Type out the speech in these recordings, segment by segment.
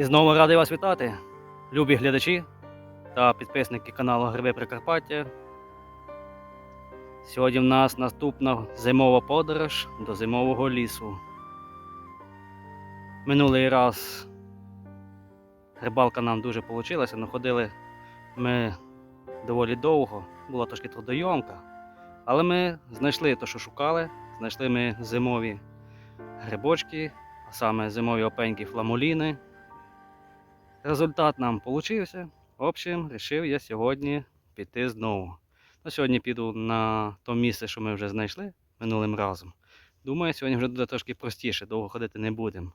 І знову радий вас вітати, любі глядачі та підписники каналу Гриби Прикарпаття. Сьогодні в нас наступна зимова подорож до зимового лісу. Минулий раз рибалка нам дуже вийшла, але ходили ми доволі довго, була трошки трудойомка. Але ми знайшли те, що шукали. Знайшли ми зимові грибочки, а саме зимові опеньки фламуліни. Результат нам получився. В общем, вирішив я сьогодні піти знову. Ну, сьогодні піду на то місце, що ми вже знайшли минулим разом. Думаю, сьогодні вже буде трошки простіше, довго ходити не будемо.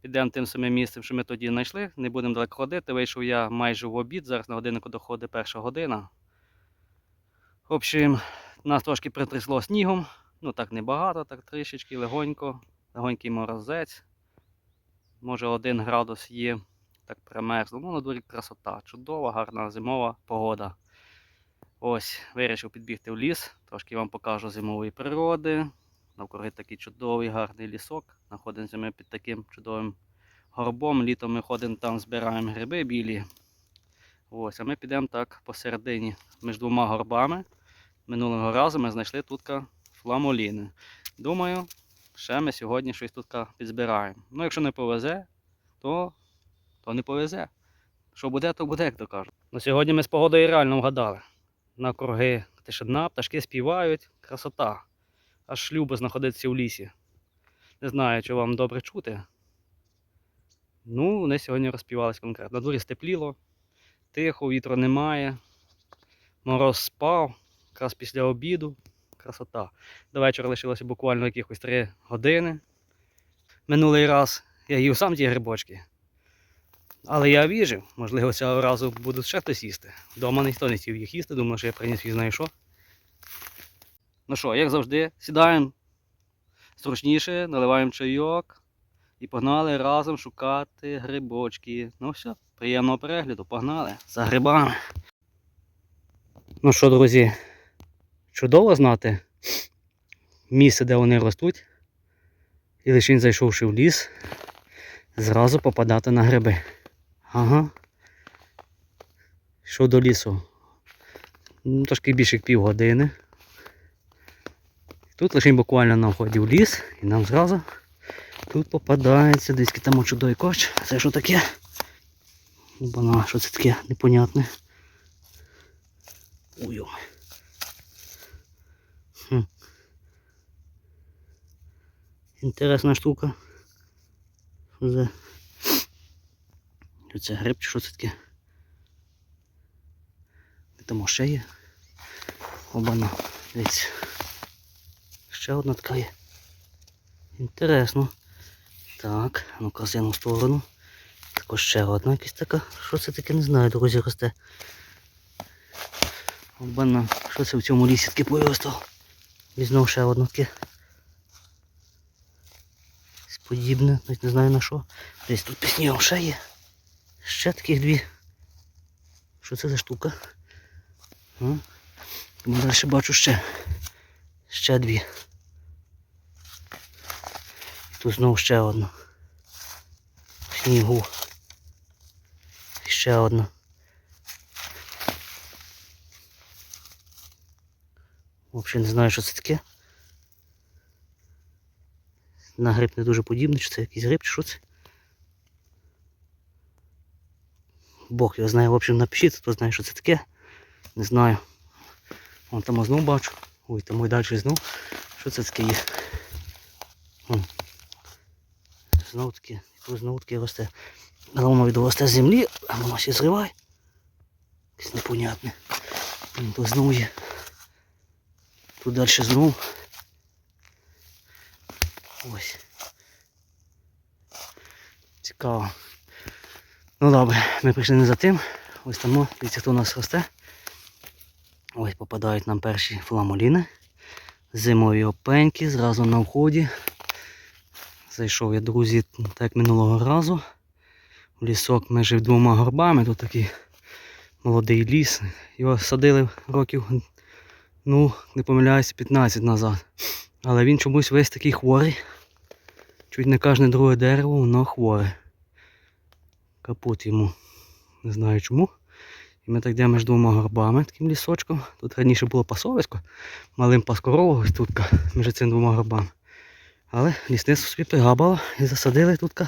Підемо тим самим місцем, що ми тоді знайшли, не будемо далеко ходити. Вийшов я майже в обід, зараз на годиннику доходить перша година. В общем, нас трошки притрясло снігом, ну так небагато, так трішечки, легонько, легонький морозець. Може один градус є, так примерзло. Ну, на дворі красота, чудова, гарна зимова погода. Ось, вирішив підбігти в ліс, трошки вам покажу зимової природи. Навкруги такий чудовий, гарний лісок. Знаходимося ми під таким чудовим горбом. Літом ми ходимо там, збираємо гриби білі. Ось, а ми підемо так посередині між двома горбами. Минулого разу ми знайшли тут фламоліни. Думаю, ще ми сьогодні щось тут підзбираємо. Ну, якщо не повезе, то, то не повезе. Що буде, то буде, як то кажуть. Ну, сьогодні ми з погодою реально вгадали. На круги тишина, пташки співають, красота. Аж любо знаходитися в лісі. Не знаю, чи вам добре чути. Ну, вони сьогодні розпівались конкретно. На дворі степліло, тихо, вітру немає. Мороз спав, якраз після обіду. Красота. До вечора лишилося буквально якихось 3 години. Минулий раз я їв сам ті грибочки. Але я віжив, можливо, цього разу будуть ще хтось їсти. Вдома ніхто не сів їх їсти, думаю, що я приніс і знаю що. Ну що, як завжди, сідаємо зручніше, наливаємо чайок і погнали разом шукати грибочки. Ну все, приємного перегляду, погнали за грибами. Ну що, друзі, чудово знати місце, де вони ростуть. І лише зайшовши в ліс, зразу попадати на гриби. Ага. Йшов до лісу. Ну, трошки більше півгодини. Тут лише буквально на вході в ліс і нам зразу тут попадається десь там чудовий корч. Це що таке? Бана, що це таке непонятне. Ой. Хм. Інтересна штука. Що? Це гриб чи що це таке? Там ще є. Обана. Дивіться. Ще одна така є. Інтересно. Так, ну корзину в сторону. Також ще одна якась така. Що це таке, не знаю, друзі, росте. Обана, що це в цьому лісі таке повиростало? І знову ще одна таке. Подібне, навіть не знаю на що. Десь тут під снігом ще є. Ще таких дві. Що це за штука? Тому далі бачу ще. Ще дві. Тут знову ще одна. В снігу. Ще одна. Взагалі не знаю, що це таке. На гриб не дуже подібний, чи це якийсь гриб, чи що це. Бог його знає, в общем, напишіть, хто знає, що це таке. Не знаю. Вон там знов бачу. Ой, там і далі знов. Що це таке є? Знов таки, тут знов таки росте. Воно відросте з землі, а воно ще зриває. Якесь непонятне. Тут знов є. Тут далі знов. Ось. Цікаво. Ну добре, ми прийшли не за тим. Ось там, дивіться, хто у нас росте. Ось попадають нам перші фламоліни. Зимові опеньки, зразу на вході. Зайшов я, друзі, так як минулого разу. В лісок межі двома горбами. Тут такий молодий ліс. Його садили років, ну, не помиляюсь, 15 назад. Але він чомусь весь такий хворий. Чуть не кожне друге дерево, воно хворе. Капут йому. Не знаю чому. І ми так йдемо між двома горбами, таким лісочком. Тут раніше було пасовисько, малим паскорову ось тут між цими двома горбами. Але лісництво собі пригабало і засадили тут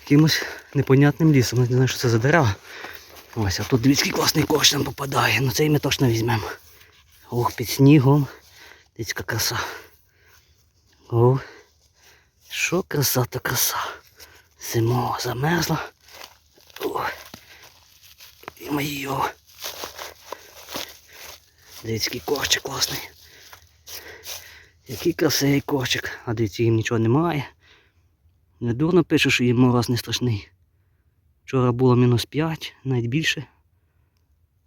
якимось непонятним лісом. Не знаю, що це за дерева. Ось, а тут дивіться, який класний корч нам попадає. Ну цей ми точно візьмемо. Ох, під снігом. Дивіться, краса. О, що краса та краса. Зимова замерзла. О, і моє. Дивіться, який корчик класний. Який красивий корчик. А дивіться, їм нічого немає. Не дурно пише, що їм мороз не страшний. Вчора було мінус 5, навіть більше.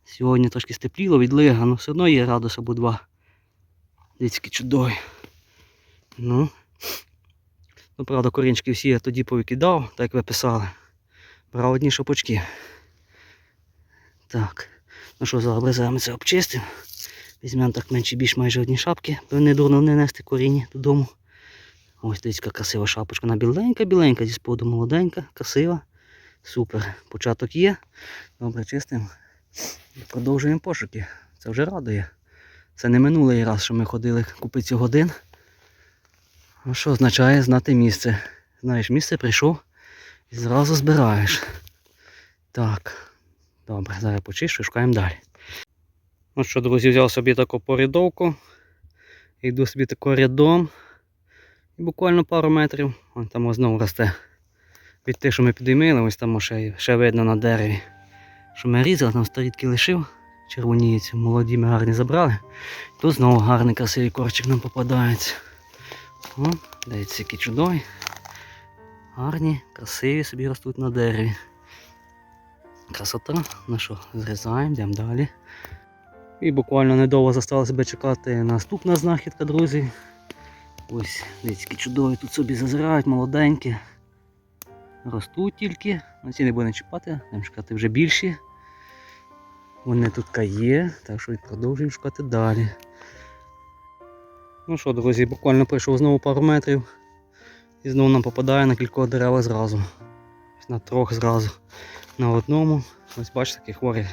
Сьогодні трошки степліло від лига, але все одно є градус або два. Дивіться, чудовий. Ну. Ну, правда, корінчики всі я тоді повикидав, так як ви писали. Брав одні шапочки. Так. Ну що, зараз обчистимо. Візьмемо так менше більш майже одні шапки, бо не дурно не нести коріння додому. Ось дивіться, яка красива шапочка. Вона біленька-біленька, зі споду молоденька, красива. Супер. Початок є. Добре, чистимо. Продовжуємо пошуки. Це вже радує. Це не минулий раз, що ми ходили купити годин. Ну що означає знати місце. Знаєш, місце прийшов і зразу збираєш. Так. Добре, зараз почищу, шукаємо далі. Ну що, друзі, взяв собі таку порядовку. Йду собі тако рядом. І буквально пару метрів. Вон там знову росте. Від тих, що ми підіймили, ось там ще, ще видно на дереві. Що ми різали, там старітки лишив. Червоніється, молоді ми гарні забрали. Тут знову гарний красивий корчик нам попадається. О, дивіться, які чудові. Гарні, красиві собі ростуть на дереві. Красота. Ну що, зрізаємо, йдемо далі. І буквально недовго застала себе чекати наступна знахідка, друзі. Ось, які чудові тут собі зазирають, молоденькі. Ростуть тільки. На ці не будемо чіпати, будемо шукати вже більші. Вони тут є, так що продовжуємо шукати далі. Ну що, друзі, буквально пройшов знову пару метрів. І знову нам попадає на кількох деревах зразу. На трьох зразу. На одному. Ось бачите, такі хворі.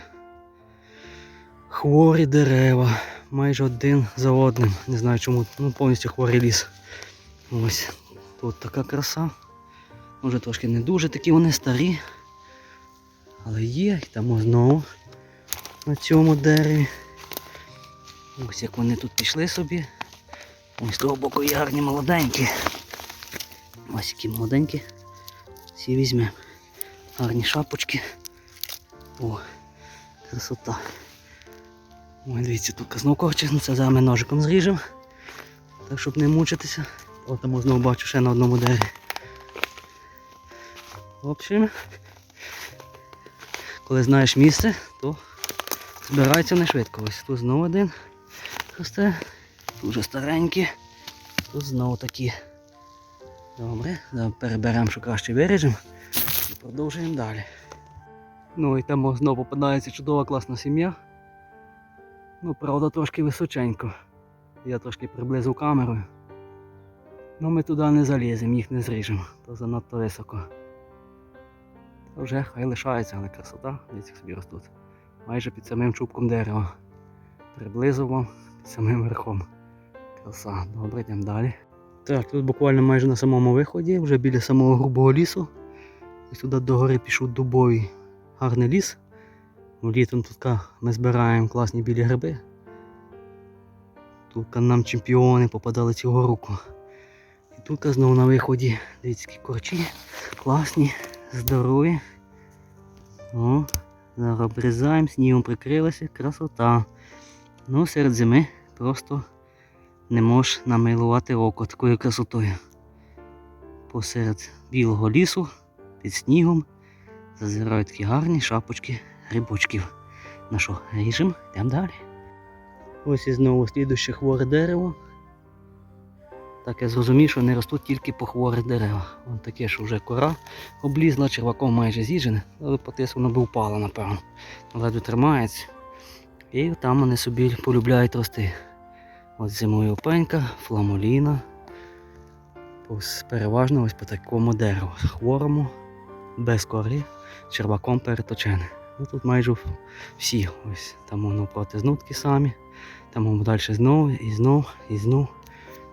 Хворі дерева. Майже один за одним. Не знаю чому. Ну повністю хворий ліс. Ось. Тут така краса. Може трошки не дуже такі вони старі. Але є, і там знову на цьому дереві. Ось як вони тут пішли собі. Ось з того боку є гарні молоденькі. Ось які молоденькі. Всі візьмемо. Гарні шапочки. О, красота. Ой, дивіться, тут ну це зараз ми ножиком зріжемо. Так щоб не мучитися. О, там знову бачу ще на одному дереві. В общем, коли знаєш місце, то збирається не швидко. Ось тут знову один росте. Тут вже старенькі. Тут знову такі. Добре, переберемо, що краще виріжемо і продовжуємо далі. Ну і там знову попадається чудова класна сім'я. Ну, правда, трошки височенько. Я трошки приблизив камерою. Ну ми туди не заліземо, їх не зріжемо, то занадто високо. Та вже хай лишається, але красота, дивіться, собі ростуть. Майже під самим чубком дерева. Приблизив вам під самим верхом. Краса. Добре, йдемо далі. Так, тут буквально майже на самому виході, вже біля самого грубого лісу. Ось туди догори пішов дубовий гарний ліс. Ну, Літом тут ми збираємо класні білі гриби. Тут нам чемпіони попадали цього року. І тут знову на виході дивіться, які корчі, класні, здорові. О, зараз обрізаємо, снігом прикрилися, красота. Ну, серед зими просто не можеш намилувати око такою красотою. Посеред білого лісу, під снігом, зазирають такі гарні шапочки грибочків. На що, ріжемо, йдемо далі. Ось і знову слідуще хворе дерево. Так я зрозумів, що не ростуть тільки по хворих деревах. Вон таке, що вже кора облізла, черваком майже з'їжджене, але потис воно би впало, напевно. Ледве тримається. І там вони собі полюбляють рости. Ось зимою опенька, фламоліна. Переважно ось по такому дереву. Хворому. без кори, черваком переточене. Ну тут майже всі. Ось там воно проти знутки самі, там воно далі знову і знов, і знов.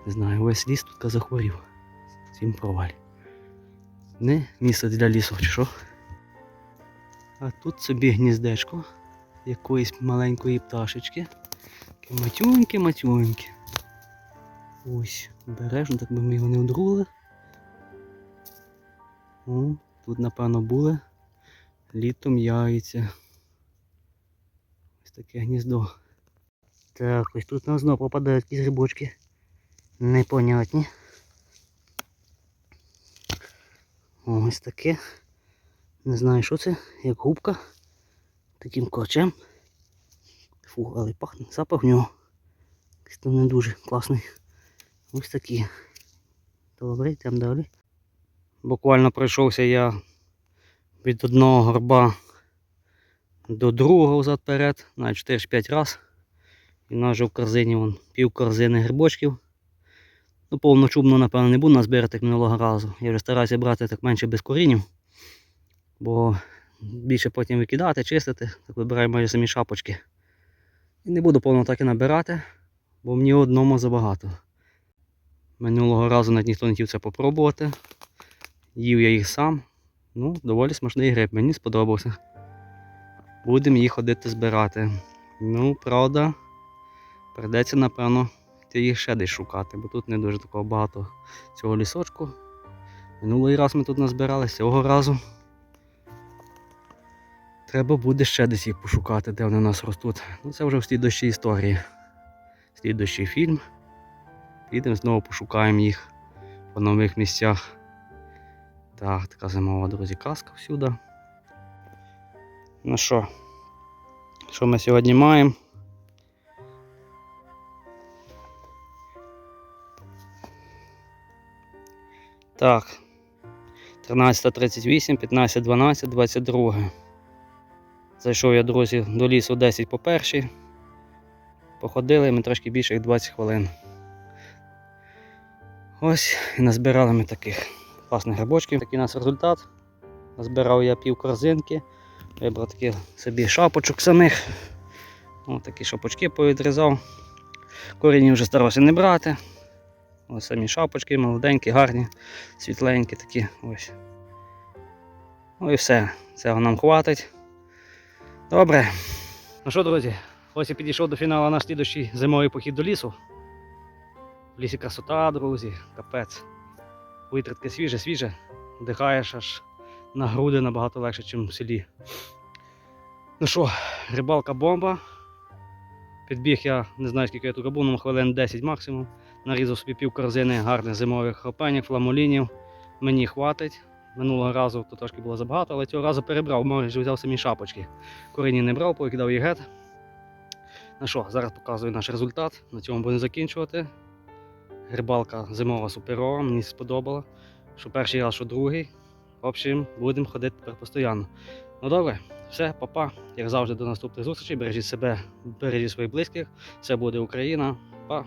Не знаю, весь ліс тут захворів. Цим провалі. Не місце для лісу, чи що? А тут собі гніздечко якоїсь маленької пташечки. Таке матюньке, матюньке. Ось, обережно, так би ми його не вдрули. О, тут, напевно, були літом яйця. Ось таке гніздо. Так, ось тут у нас знову попадають якісь грибочки. Непонятні. Ось таке. Не знаю, що це, як губка. Таким корчем. Фу, але пахне, запах в нього. Там не дуже класний. Ось такі. Добре, йдемо далі. Буквально пройшовся я від одного горба до другого взад перед, на 4-5 раз. І в нас вже в корзині вон, пів корзини грибочків. Ну, повночубно, напевно, не буду назбирати минулого разу. Я вже стараюся брати так менше без корінів, бо більше потім викидати, чистити, так вибираю майже самі шапочки. І не буду повно так і набирати, бо мені одному забагато. Минулого разу навіть ніхто не хотів це попробувати. Їв я їх сам. Ну, доволі смачний гриб, мені сподобався. Будемо їх ходити збирати. Ну, правда, прийдеться, напевно, йти їх ще десь шукати, бо тут не дуже такого багато цього лісочку. Минулий раз ми тут назбирали, цього разу. Треба буде ще десь їх пошукати, де вони у нас ростуть. Ну, це вже в слідущій історії. Слідущий фільм. Підемо знову пошукаємо їх по нових місцях. Так, така зимова, друзі, казка всюди. Ну що, що ми сьогодні маємо? Так. 13.38, 15.12, 22. Зайшов я, друзі, до лісу 10 по першій. Походили ми трошки більше як 20 хвилин. Ось і назбирали ми таких класних грибочків. Такий у нас результат. Назбирав я пів корзинки, вибрав таких собі шапочок самих. Ось такі шапочки повідрізав. Корінів вже старався не брати. Ось самі шапочки, молоденькі, гарні, світленькі такі. Ось. Ну і все. Цього нам хватить. Добре. Ну що, друзі, ось і підійшов до фіналу наш слідущий зимовий похід до лісу. В лісі красота, друзі, капець. Таке свіже, свіже. Вдихаєш аж на груди набагато легше, ніж в селі. Ну що, рибалка бомба. Підбіг я не знаю, скільки я тут був, ну хвилин 10 максимум. Нарізав собі пів корзини гарних зимових хопенів, фламулінів. Мені хватить. Минулого разу то трошки було забагато, але цього разу перебрав, майже взяв самі шапочки. Коріння не брав, покидав їх гет. Ну що, зараз показую наш результат. На цьому будемо закінчувати. Рибалка зимова суперова, мені сподобала. Що перший раз, що другий. В общем, будемо ходити постійно. Ну добре, все, папа. Як завжди, до наступних зустрічей. Бережіть себе, бережіть своїх близьких. Все буде Україна. Па.